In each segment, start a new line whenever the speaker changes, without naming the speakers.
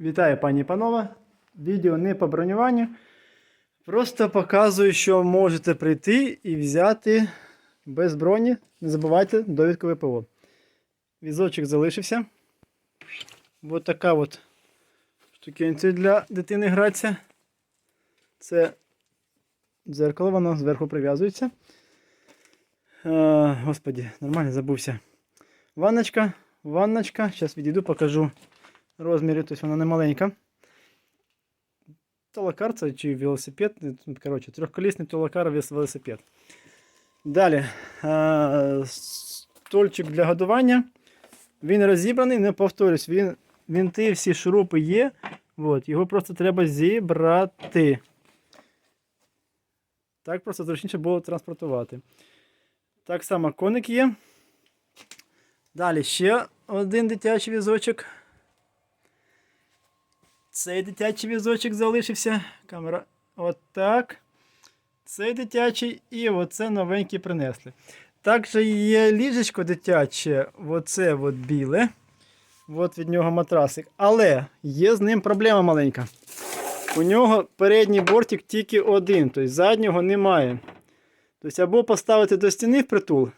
Вітаю, пані і панове. Відео не по бронюванню. Просто показую, що можете прийти і взяти без броні. Не забувайте довідку ВПО. Візочок залишився. Ось така от штукенція для дитини гратися. Це дзеркало, воно зверху прив'язується. Е, господі, нормально забувся. Ванночка, ванночка. Зараз відійду, покажу розміри, тобто вона не маленька. Толокар це чи велосипед. ну, Коротше, трьохколісний толокар велосипед. Далі. е, Стольчик для годування. Він розібраний, не повторюсь, він, вінти, всі шурупи є. От, його просто треба зібрати. Так просто зручніше було транспортувати. Так само коник є. Далі ще один дитячий візочок. Цей дитячий візочок залишився. Камера отак. Цей дитячий і оце новенький принесли. Також є ліжечко дитяче, оце от біле. От від нього матрасик. Але є з ним проблема маленька. У нього передній бортик тільки один, тобто заднього немає. Тобто або поставити до стіни впритул,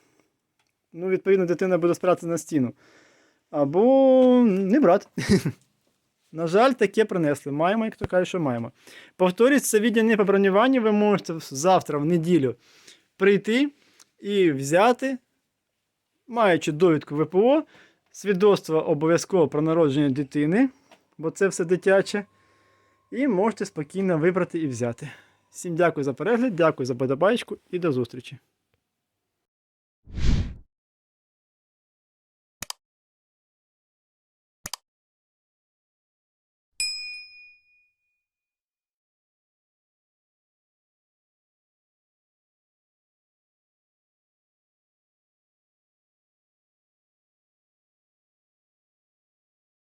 ну, відповідно, дитина буде спиратися на стіну. Або не брати. На жаль, таке принесли. Маємо, як то каже, що маємо. Повторюсь, це відео не по бронюванню. Ви можете завтра, в неділю, прийти і взяти, маючи довідку ВПО, свідоцтво обов'язково про народження дитини, бо це все дитяче. І можете спокійно вибрати і взяти. Всім дякую за перегляд, дякую за подобайку і до зустрічі.